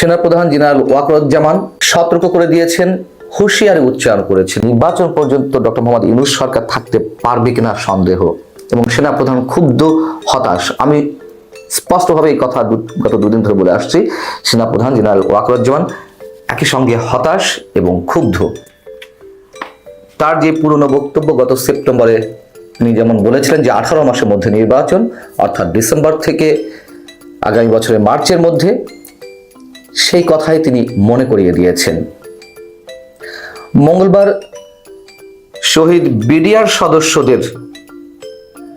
সেনাপ্রধান জেনারেল ওয়াকরুজ্জামান সতর্ক করে দিয়েছেন, হুঁশিয়ারি উচ্চারণ করেছেন। নির্বাচন পর্যন্ত ডক্টর মোহাম্মদ ইউনুস সরকার থাকতে পারবে কিনা সন্দেহ এবং সেনাপ্রধান ক্ষুব্ধ, হতাশ। আমি স্পষ্টভাবে এই কথা গত দুদিন ধরে বলে আসছি। সেনাপ্রধান জেনারেল ওয়াকরুজ্জামান একই সঙ্গে হতাশ এবং ক্ষুব্ধ। তার যে পুরনো বক্তব্য গত সেপ্টেম্বরে তিনি যেমন বলেছিলেন যে আঠারো মাসের মধ্যে নির্বাচন, অর্থাৎ ডিসেম্বর থেকে আগামী বছরের মার্চের মধ্যে সেই কথাই তিনি মনে করিয়ে দিয়েছেন। মঙ্গলবার শহীদ বিডিআর সদস্যদের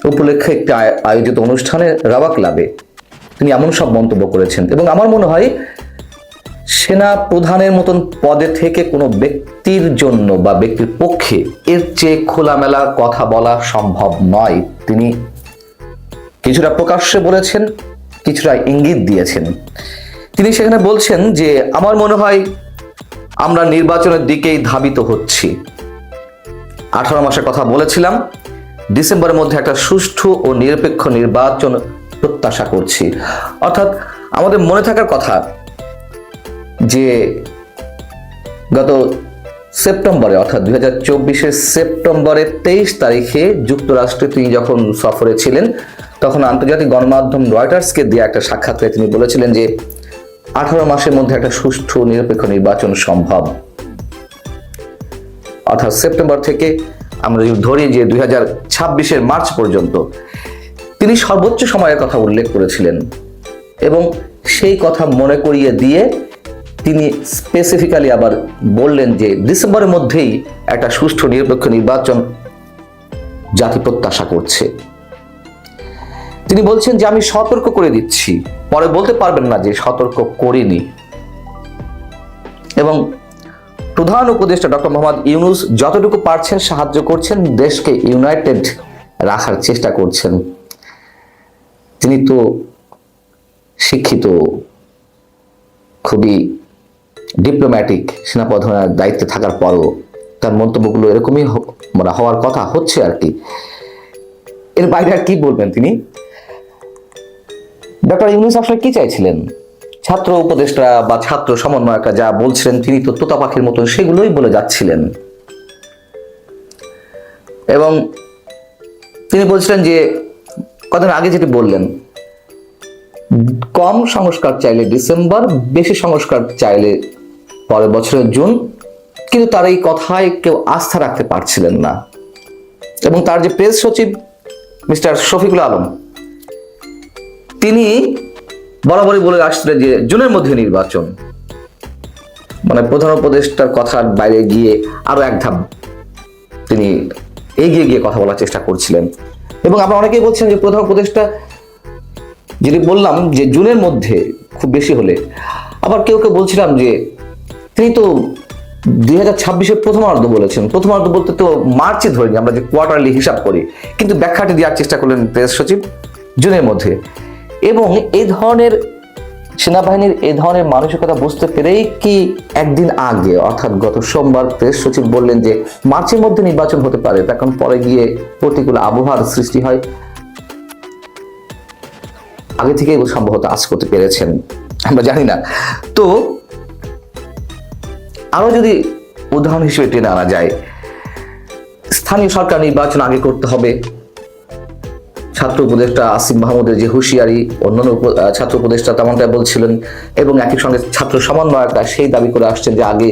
উপলক্ষে একটি আয়োজিত অনুষ্ঠানে রাওয়া ক্লাবে তিনি এমন সব মন্তব্য করেছেন এবং আমার মনে হয় সেনা প্রধানের মতন পদে থেকে কোনো ব্যক্তির জন্য বা ব্যক্তির পক্ষে এর চেয়ে খোলামেলা কথা বলা সম্ভব নয়। তিনি কিছুটা প্রকাশ্যে বলেছেন, কিছুটা ইঙ্গিত দিয়েছেন। তিনি সেখানে বলছেন যে, আমার মনে হয় আমরা নির্বাচনের দিকেই ধাবিত হচ্ছি। আঠারো মাসের কথা বলেছিলাম। ডিসেম্বরের মধ্যে একটা সুষ্ঠু ও নিরপেক্ষ নির্বাচন প্রত্যাশা করছি। অর্থাৎ আমাদের মনে থাকার কথা যে, গত সেপ্টেম্বরে, অর্থাৎ দুই হাজার চব্বিশের সেপ্টেম্বরের তেইশ তারিখে যুক্তরাষ্ট্রে তিনি যখন সফরে ছিলেন, তখন আন্তর্জাতিক গণমাধ্যম রয়টার্সকে দিয়ে একটা সাক্ষাৎকারে তিনি বলেছিলেন যে আঠারো মাসের মধ্যে একটা সুষ্ঠু নিরপেক্ষ নির্বাচন সম্ভব। অর্থাৎ সেপ্টেম্বর থেকে আমরা যদি ধরি যে দুই হাজার ছাব্বিশের মার্চ পর্যন্ত, তিনি সর্বোচ্চ সময়ের কথা উল্লেখ করেছিলেন এবং সেই কথা মনে করিয়ে দিয়ে তিনি স্পেসিফিক্যালি আবার বললেন যে ডিসেম্বরের মধ্যেই একটা সুষ্ঠু নিরপেক্ষ নির্বাচন জাতি প্রত্যাশা করছে। তিনি বলছেন যে আমি সতর্ক করে দিচ্ছি। পরে বলতে পারবেন না যে সতর্ক করিনি। এবং প্রধান উপদেষ্টা ডক্টর মোহাম্মদ ইউনুস যতটুকু পারছেন সাহায্য করছেন, দেশকে ইউনাইটেড রাখার চেষ্টা করছেন। তিনি তো শিক্ষিত, খুবই ডিপ্লোম্যাটিক সেনাপ্রধানের দায়িত্বে থাকার পরও তার মন্তব্যগুলো এরকমই মানে হওয়ার কথা হচ্ছে আর কি। এর বাইরে আর কি বলবেন তিনি? ডক্টর ইউনুস আসলে কি চাইছিলেন? ছাত্র উপদেষ্টা বা ছাত্র সমন্বয়করা যা বলছিলেন, তিনি তো তোতা পাখির মতন সেগুলোই বলে যাচ্ছিলেন। এবং তিনি বলছিলেন যে, কদিন আগে যেটি বললেন, কম সংস্কার চাইলে ডিসেম্বর, বেশি সংস্কার চাইলে পরের বছরের জুন, কিন্তু তার এই কথায় কেউ আস্থা রাখতে পারছিলেন না। এবং তার যে প্রেস সচিব মিস্টার শফিকুল আলম তিনি বরাবরই বলে আসছিলেন যে জুনের মধ্যে নির্বাচন। মানে প্রধান উপদেষ্টার কথার বাইরে গিয়ে আরও এক ধাপ তিনি এগিয়ে গিয়ে কথা বলার চেষ্টা করছিলেন। এবং আমরা অনেকেই বলছেন যে প্রধান উপদেষ্টা, যেটি বললাম যে জুনের মধ্যে খুব বেশি হলে, আবার কেউ কেউ বলছিলাম যে তিনি তো দুই হাজার ছাব্বিশের প্রথমার্ধ বলেছেন। প্রথমার্ধ বলতে তো মার্চে ধরিনি, আমরা যে কোয়ার্টারলি হিসাব করি। কিন্তু ব্যাখ্যাটি দেওয়ার চেষ্টা করলেন প্রেস সচিব জুনের মধ্যে। এবং এই ধরনের সেনাবাহিনীর এই ধরনের মানসিকতা বুঝতে পেরেই কি একদিন আগে, অর্থাৎ গত সোমবার প্রেস সচিব বললেন যে মার্চের মধ্যে নির্বাচন হতে পারে, তখন পরে গিয়ে প্রতিকূল আবহাওয়ার সৃষ্টি হয়। আগে থেকে সম্ভবত আজ করতে পেরেছেন, আমরা জানি না। তো আরও যদি উদাহরণ হিসেবে টেনে আনা যায়, স্থানীয় সরকার নির্বাচন আগে করতে হবে। ছাত্র উপদেষ্টা আসিফ মাহমুদের যে হুঁশিয়ারি, অন্যান্য ছাত্র উপদেষ্টা তেমনটাই বলছিলেন এবং একই সঙ্গে ছাত্র সমন্বয়করা সেই দাবি করে আসছেন যে আগে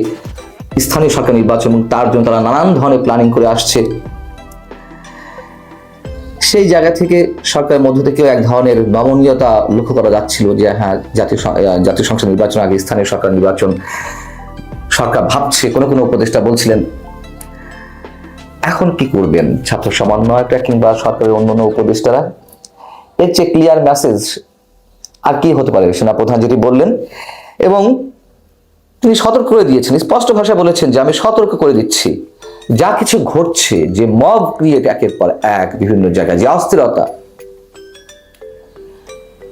স্থানীয় সরকার নির্বাচন এবং তার জন্য তারা নানান ধরনের প্ল্যানিং করে আসছে। সেই জায়গা থেকে সরকারের মধ্য থেকেও এক ধরনের নমনীয়তা লক্ষ্য করা যাচ্ছিল যে হ্যাঁ জাতীয় জাতীয় সংসদ নির্বাচন, আগে স্থানীয় সরকার নির্বাচন সরকার ভাবছে। কোনো কোনো উপদেষ্টা বলছিলেন এখন কি করবেন? ছাত্র সমন্বয়করা কিংবা সরকারের অন্য অন্যান্য উপদেষ্টারা? এর চেয়ে ক্লিয়ার মেসেজ আর কি হতে পারে? সেনাপ্রধান যেটি বললেন, এবং তিনি সতর্ক করে দিয়েছেন, স্পষ্ট ভাষায় বলেছেন যে, আমি সতর্ক করে দিচ্ছি। যা কিছু ঘটছে, যে মব ক্রিয়েট একের পর এক বিভিন্ন জায়গায়, যে অস্থিরতা।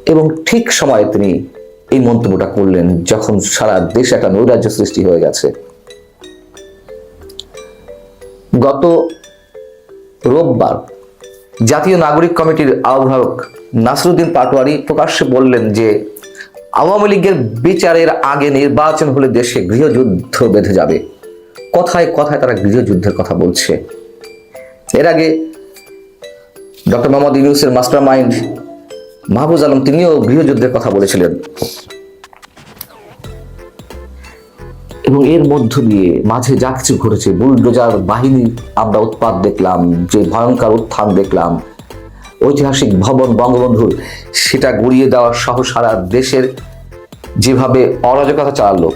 এবং ঠিক সময়ে তিনি এই মন্তব্যটা করলেন, যখন সারা দেশে একটা নৈরাজ্য সৃষ্টি হয়ে গেছে। গত রোববার জাতীয় নাগরিক কমিটির আহ্বায়ক নাসরুদ্দিন পাটোয়ারি প্রকাশ্যে বললেন যে, আওয়ামী লীগের বিচারের আগে নির্বাচন হলে দেশে গৃহযুদ্ধ বেঁধে যাবে। কথায় কথায় তারা গৃহযুদ্ধের কথা বলছে। এর আগে ডক্টর মোহাম্মদ ইউনুসের মাস্টার মাইন্ড মাহবুজ আলম তিনিও গৃহযুদ্ধের কথা বলেছিলেন। এবং এর মধ্য দিয়ে মাঝে যা কিছু ঘটেছে, বুলডোজার বাহিনী আমরা উৎপাদ দেখলাম, যে ভয়ঙ্কর উত্থান দেখলাম, ঐতিহাসিক ভবন বঙ্গবন্ধুর, সেটা গুড়িয়ে দেওয়ার সহ সারা দেশের যেভাবে অরাজকতা চালালো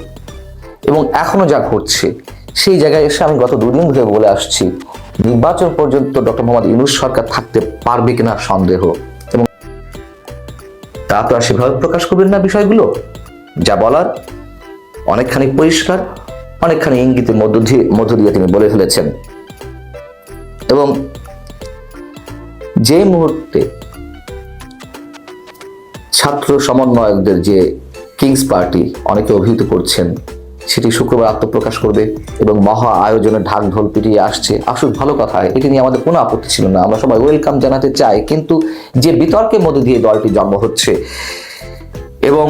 এবং এখনও যা ঘটছে, সেই জায়গায় এসে আমি গত দুদিন ধরে বলে আসছি, নির্বাচন পর্যন্ত ডক্টর মোহাম্মদ ইউনুস সরকার থাকতে পারবে কিনা সন্দেহ এবং তা আর সেভাবে প্রকাশ করবেন না বিষয়গুলো? যা বলার অনেকখানি পরিষ্কার, অনেকখানি ইঙ্গিতের মধ্য দিয়ে মধ্য দিয়ে তিনি বলে ফেলেছেন। এবং যে মুহূর্তে ছাত্র সমন্বয়কদের যে কিংস পার্টি অনেকে অভিহিত করছেন, সেটি শুক্রবার আত্মপ্রকাশ করবে এবং মহা আয়োজনে ঢাক ঢোল পিটিয়ে আসছে। আসুক, ভালো কথা, এটি নিয়ে আমাদের কোনো আপত্তি ছিল না। আমরা সবাই ওয়েলকাম জানাতে চাই, কিন্তু যে বিতর্কের মধ্যে দিয়ে দলটি জন্ম হচ্ছে এবং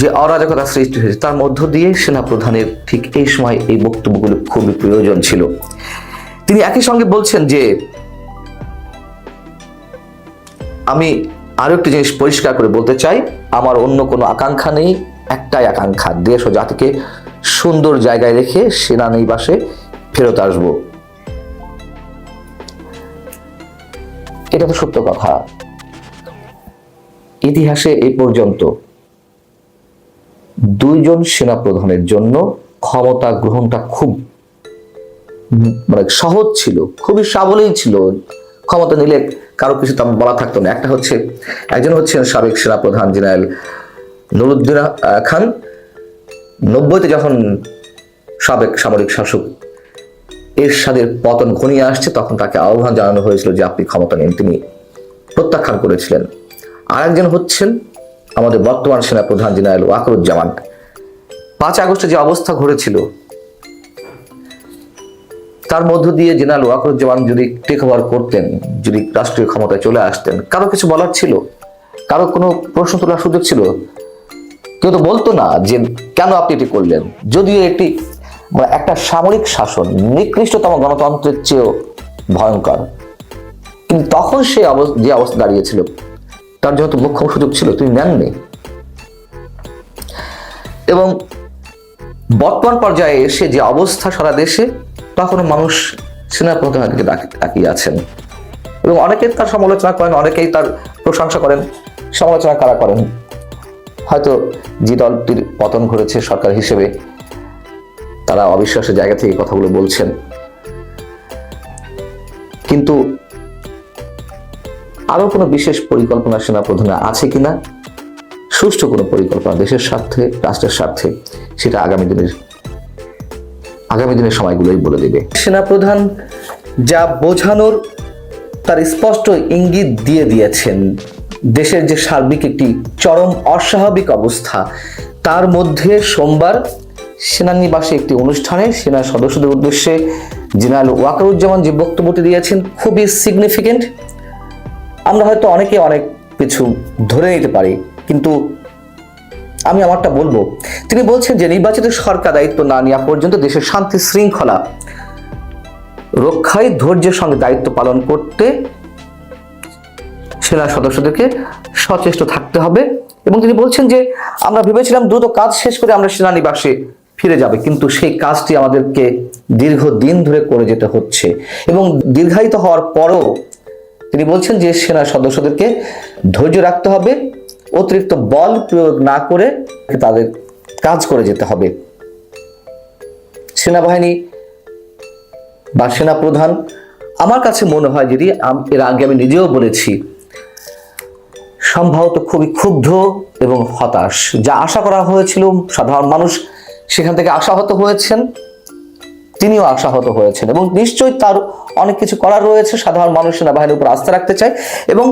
যে অরাজকতা সৃষ্টি হয়েছে, তার মধ্য দিয়ে সেনাপ্রধানের ঠিক এই সময় এই বক্তব্যগুলো খুবই প্রয়োজন ছিল। তিনি একই সঙ্গে বলছেন যে, আমি আরও একটি জিনিস পরিষ্কার করে বলতে চাই, আমার অন্য কোনো আকাঙ্ক্ষা নেই, একটাই আকাঙ্ক্ষা, দেশ ও জাতিকে সুন্দর জায়গায় রেখে সেনানিবাসে ফেরত আসব। এটা তো সত্য কথা। ইতিহাসে এ পর্যন্ত দুইজন সেনাপ্রধানের জন্য ক্ষমতা গ্রহণটা খুব মানে সহজ ছিল, খুবই সাবলীল ছিল। ক্ষমতা নিলে কারও কিছু তেমন বলা থাকতো না। একটা হচ্ছে, একজন হচ্ছেন সাবেক সেনাপ্রধান জেনারেল নুরুদ্দিন খান। নব্বইতে যখন সাবেক সামরিক শাসক এরশাদের পতন ঘনিয়ে আসছে, তখন তাকে আহ্বান জানানো হয়েছিল যে আপনি ক্ষমতা নিন। তিনি প্রত্যাখ্যান করেছিলেন। আর একজন হচ্ছেন আমাদের বর্তমান সেনাপ্রধান জেনারেল ওয়াকরুজ্জামান। পাঁচ আগস্টে যে অবস্থা ঘটেছিল, তার মধ্য দিয়ে জেনারেল ওয়াকরুজ্জামান যদি টেক ওভার করতেন, যদি রাষ্ট্রীয় ক্ষমতায় চলে আসতেন, কারও কিছু বলার ছিল? কারও কোনো প্রশ্ন তোলার সুযোগ ছিল? কেউ তো বলতো না যে কেন আপনি এটি করলেন? যদিও এটি মানে একটা সামরিক শাসন নিকৃষ্টতম গণতন্ত্রের চেয়েও ভয়ঙ্কর। কিন্তু তখন সে অবস্থা যে অবস্থা দাঁড়িয়েছিল তার যেহেতু মুখ্য সুযোগ ছিল, তিনি নেননি। এবং বর্তমান পর্যায়ে এসে যে অবস্থা সারা দেশে, তখনও মানুষ সেনা প্রধানের দিকে তাকিয়ে আছেন। এবং অনেকে তার সমালোচনা করেন, অনেকেই তার প্রশংসা করেন, সমালোচনা কারা করেন? হয়তো যে দলটির পতন ঘটেছে সরকার হিসেবে, তারা অবিশ্বাসের জায়গা থেকে কথাগুলো বলছেন। কিন্তু আরও কোনো বিশেষ পরিকল্পনা সেনা প্রধানে আছে কিনা? সুষ্ঠু কোনো পরিকল্পনা দেশের স্বার্থে, রাষ্ট্রের স্বার্থে, সেটা আগামী দিনের আগামী দিনের সময়গুলোই বলে দেবে। সেনাপ্রধান যা বোঝানোর, তার স্পষ্ট ইঙ্গিত দিয়ে দিয়েছেন, দেশের যে সার্বিক একটি চরম অস্বাভাবিক অবস্থা, তার মধ্যে সোমবার সেনানিবাসে একটি অনুষ্ঠানে সেনা সদস্যদের উদ্দেশ্যে জেনারেল ওয়াকারুজ্জামান যে বক্তব্যটি দিয়েছেন, খুবই সিগনিফিকেন্ট আমরা হয়তো অনেকে অনেক কিছু ধরে নিতে পারি, কিন্তু আমি আমারটা বলব। তিনি বলছেন যে, নির্বাচিত সরকার দায়িত্ব না নেওয়া পর্যন্ত দেশের শান্তি শৃঙ্খলা রক্ষায় ধৈর্যের সঙ্গে দায়িত্ব পালন করতে সেনা সদস্যদেরকে সচেষ্ট থাকতে হবে। এবং তিনি বলছেন যে, আমরা ভেবেছিলাম দ্রুত কাজ শেষ করে আমরা সেনানিবাসে ফিরে যাবে, কিন্তু সেই কাজটি আমাদেরকে দীর্ঘদিন ধরে করে যেতে হচ্ছে। এবং দীর্ঘায়িত হওয়ার পরও তিনি বলছেন যে সেনা সদস্যদেরকে ধৈর্য রাখতে হবে, অতিরিক্ত বল প্রয়োগ না করে তাদের কাজ করে যেতে হবে। সেনাবাহিনী বা সেনা প্রধান আমার কাছে মনে হয় যদি এর আগে আমি নিজেও বলেছি, সম্ভবত খুবই ক্ষুব্ধ এবং হতাশ। যা আশা করা হয়েছিল, সাধারণ মানুষ সেখান থেকে আশাহত হয়েছেন। তিনিও আশাহত হয়েছেন এবং নিশ্চয়ই তার অনেক কিছু করার রয়েছে। সাধারণ মানুষ সেনাবাহিনীর উপর আস্থা রাখতে চায় এবং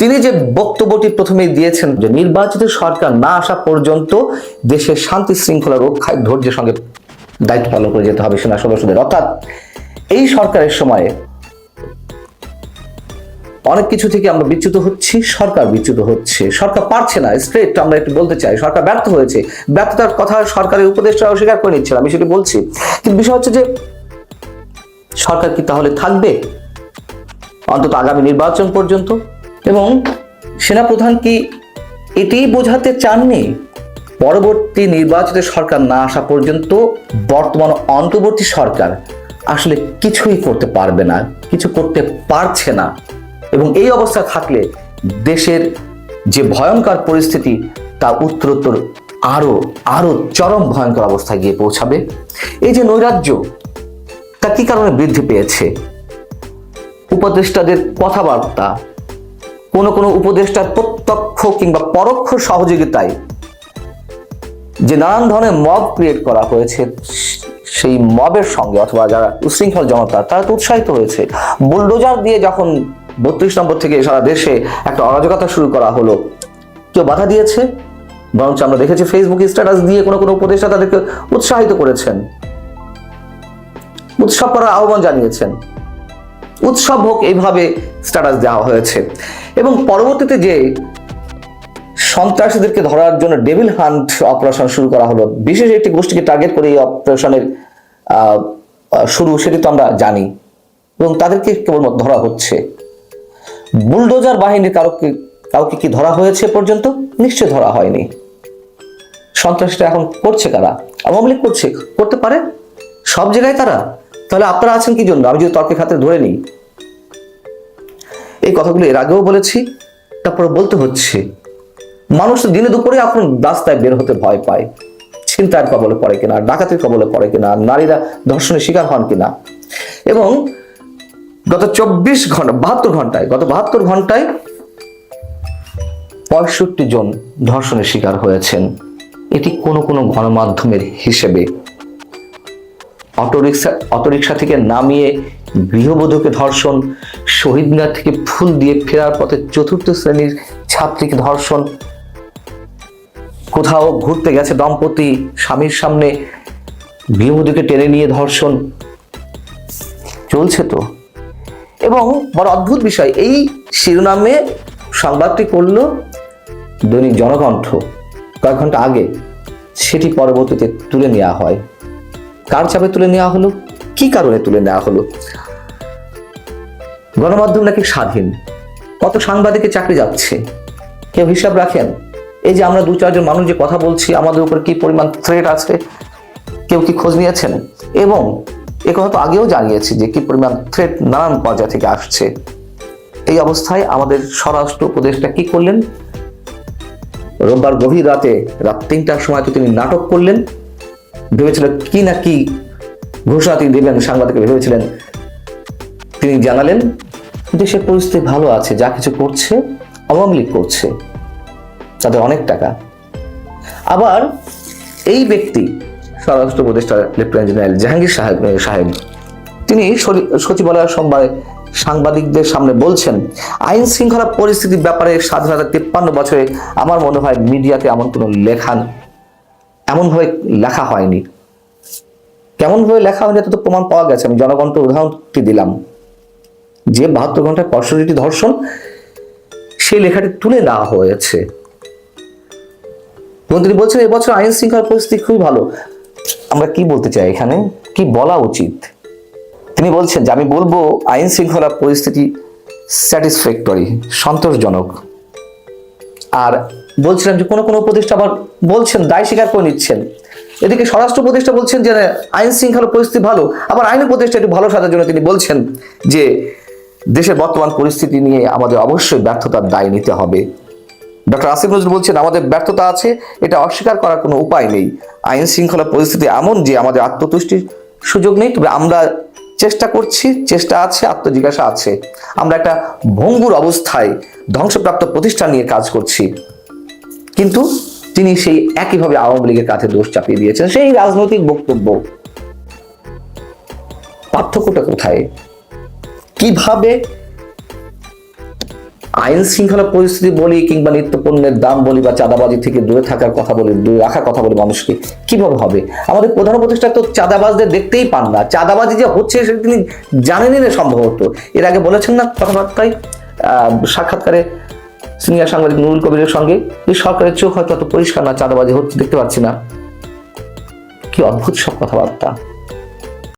তিনি যে বক্তব্যটি প্রথমেই দিয়েছেন যে নির্বাচিত সরকার না আসা পর্যন্ত দেশের শান্তি শৃঙ্খলা রক্ষায় ধৈর্যের সঙ্গে দায়িত্ব পালন করে যেতে হবে সেনা সদস্যদের। অর্থাৎ এই সরকারের সময়ে অনেক কিছু থেকে আমরা বিচ্যুত হচ্ছি, সরকার বিচ্যুত হচ্ছে। সরকার পারছে না স্ট্রেট আমরা একটু বলতে চাই, সরকার ব্যর্থ হয়েছে। ব্যর্থতার কথা সরকারের উপদেষ্টা অস্বীকার করে নিচ্ছে আমি সেটা বলছি। কিন্তু বিষয় হচ্ছে যে, সরকার কি তাহলে থাকবে? অন্তত আগামী নির্বাচন পর্যন্ত? এবং সেনাপ্রধান কি এটাই বোঝাতে চাননি? পরবর্তী নির্বাচিত সরকার না আসা পর্যন্ত বর্তমান অন্তর্বর্তী সরকার আসলে কিছুই করতে পারবে না, কিছু করতে পারছে না। এবং এই অবস্থা থাকলে দেশের যে ভয়ঙ্কর পরিস্থিতি তা উত্তরোত্তর আরও আরও চরম ভয়ঙ্কর অবস্থায় গিয়ে পৌঁছাবে। এই যে নৈরাজ্য, তা কি কারণে বৃদ্ধি পেয়েছে? উপদেষ্টাদের কথাবার্তা, কোনো কোনো উপদেষ্টার প্রত্যক্ষ কিংবা পরোক্ষ সহযোগিতায় যে নানান ধরনের মব ক্রিয়েট করা হয়েছে, সেই মবের সঙ্গে অথবা যারা উশৃঙ্খল জনতা, তারা তো উৎসাহিত হয়েছে। বুলডোজার দিয়ে যখন বত্রিশ নম্বর থেকে সারা দেশে একটা অরাজকতা শুরু করা হলো। কেউ বাধা দিয়েছে? বরঞ্চ আমরা দেখেছি ফেসবুক স্ট্যাটাস দিয়ে কোনো কোনো উপদেষ্টা তাদেরকে উৎসাহিত করেছেন। উৎসব করার আহ্বান জানিয়েছেন। উৎসব হোক এইভাবে স্ট্যাটাস দেওয়া হয়েছে। এবং পরবর্তীতে যে সন্ত্রাসীদেরকে ধরার জন্য ডেভিল হান্ট অপারেশন শুরু করা হলো, বিশেষ একটি গোষ্ঠীকে টার্গেট করে এই অপারেশনের শুরু, সেটি তো আমরা জানি। এবং তাদেরকে কেবলমাত্র ধরা হচ্ছে। বুলডোজার বাহিনীর কাউকে কাউকে কি ধরা হয়েছে পর্যন্ত? নিশ্চয় ধরা হয়নি। সন্ত্রাসীটা এখন করছে কারা? আওয়ামী লীগ করছে করতে পারে? সব জায়গায় তারা? তাহলে আপনারা আছেন কি জন্য? আমি যদি তর্কের খাতে ধরে নিই। এই কথাগুলো এর আগেও বলেছি, তারপরে বলতে হচ্ছে, মানুষ তো দিনে দুপুরে এখন রাস্তায় বের হতে ভয় পায়। ছিনতাইয়ের কবলে পড়ে কিনা, ডাকাতির কবলে পড়ে কিনা, নারীরা ধর্ষণের শিকার হন কিনা। এবং গত চব্বিশ ঘণ্টা বাহাত্তর ঘন্টায়, গত বাহাত্তর ঘন্টায় পঁয়ষট্টি জন ধর্ষণের শিকার হয়েছেন। এটি কোনো কোনো গণমাধ্যমের হিসেবে অটোরিক্সা অটোরিক্সা থেকে নামিয়ে গৃহবধূকে ধর্ষণ শহীদ মিনার থেকে ফুল দিয়ে ফেরার পথে চতুর্থ শ্রেণির ছাত্রীকে ধর্ষণ, কোথাও ঘুরতে গেছে দম্পতি স্বামীর সামনে, গৃহবধূকে টেনে নিয়ে ধর্ষণ, চলছে তো? এবং বড় অদ্ভুত বিষয়, এই শিরোনামে সংবাদটি করল দৈনিক জনকণ্ঠ। কয়েক ঘণ্টা আগে সেটি পরবর্তীতে তুলে নেওয়া হয়। কার চাপে তুলে নেওয়া হলো? কি কারণে তুলে নেওয়া হলো? গণমাধ্যম নাকি স্বাধীন? কত সাংবাদিকের চাকরি যাচ্ছে? কেউ হিসাব রাখেন? এই যে আমরা দু, চারজন মানুষ যে কথা বলছি, আমাদের উপর কি পরিমাণ থ্রেট আছে? কেউ কি খোঁজ নিয়েছেন? এবং এ কথা তো আগেও জানিয়েছি যে কি পরিমাণ থ্রেট নানান পর্যায় থেকে আসছে। এই অবস্থায় আমাদের স্বরাষ্ট্র উপদেষ্টা কি করলেন? রোববার গভীর রাতে রাত তিনটার সময় তো তিনি নাটক করলেন। ভেবেছিল কি না কি ঘোষণা তিনি দেবেন সাংবাদিককে ভেবেছিলেন তিনি জানালেন। দেশের পরিস্থিতি ভালো আছে, যা কিছু করছে, আওয়ামী লীগ করছে, তাদের অনেক টাকা। আবার এই ব্যক্তি স্বরাষ্ট্র উপদেষ্টা লেফটেন্যান্ট জেনারেল জাহাঙ্গীর সাহেব সাহেব। তিনি সচিবালয়ের সোমবারে সাংবাদিকদের সামনে বলছেন, আইন শৃঙ্খলা পরিস্থিতির ব্যাপারে স্বাধীনতা তেপ্পান্ন বছরে আমার মনে হয় মিডিয়াতে এমন কোনো লেখা, এমনভাবে লেখা হয়নি। কেমনভাবে লেখা হয়নি তো প্রমাণ পাওয়া গেছে। আমি জনগণকে উদাহরণটি দিলাম। যে বাহাত্তর ঘন্টায় পঁয়ষট্টি ধর্ষণ, সেই লেখাটি তুলে নেওয়া হয়েছে। এবং তিনি বলছেন, এবছর আইন শৃঙ্খলা পরিস্থিতি খুবই ভালো। আমরা কি বলতে চাই এখানে? কি বলা উচিত? তিনি বলছেন যে, আমি বলব আইন শৃঙ্খলা পরিস্থিতি স্যাটিসফ্যাক্টরি সন্তোষজনক। আর বলছিলাম যে, কোনো কোনো উপদেষ্টা আবার বলছেন, দায় স্বীকার করে নিচ্ছেন। এদিকে স্বরাষ্ট্র উপদেষ্টা বলছেন যে, আইন শৃঙ্খলা পরিস্থিতি ভালো। আবার আইন উপদেষ্টা একটু ভালো সাজার জন্য তিনি বলছেন যে, দেশের বর্তমান পরিস্থিতি নিয়ে আমাদের অবশ্যই ব্যর্থতার দায় নিতে হবে। ডক্টর আসিফ নজরুল বলছেন, আমাদের ব্যর্থতা আছে, এটা অস্বীকার করার কোনো উপায় নেই। আইন শৃঙ্খলা পরিস্থিতি এমন যে আমাদের আত্মতুষ্টির সুযোগ নেই, তবে আমরা চেষ্টা করছি, চেষ্টা আছে, আত্মজিজ্ঞাসা আছে। আমরা একটা ভঙ্গুর অবস্থায় ধ্বংসপ্রাপ্ত প্রতিষ্ঠান নিয়ে কাজ করছি। কিন্তু তিনি সেই একইভাবে আওয়ামী লীগের কাছে দোষ চাপিয়ে দিয়েছেন। সেই রাজনৈতিক বক্তব্য পার্থক্যটা কোথায়? কীভাবে আইন শৃঙ্খলা পরিস্থিতি বলি কিংবা নিত্য পণ্যের দাম বলি বা চাঁদাবাজি থেকে দূরে থাকার কথা বলি, দূরে রাখার কথা বলি মানুষকে কীভাবে হবে? আমাদের প্রধান উপদেষ্টা তো চাঁদাবাজদের দেখতেই পান না। চাঁদাবাজি যে হচ্ছে সেটা তিনি জানেনই না সম্ভবত। এর আগে বলেছেন না কথাবার্তায়? সাক্ষাৎকারে সিনিয়র সাংবাদিক নুরুল কবিরের সঙ্গে। এই সরকারের চোখ হয়তো অত পরিষ্কার না, চাঁদাবাজি হচ্ছে, দেখতে পাচ্ছি না। কি অদ্ভুত সব কথাবার্তা।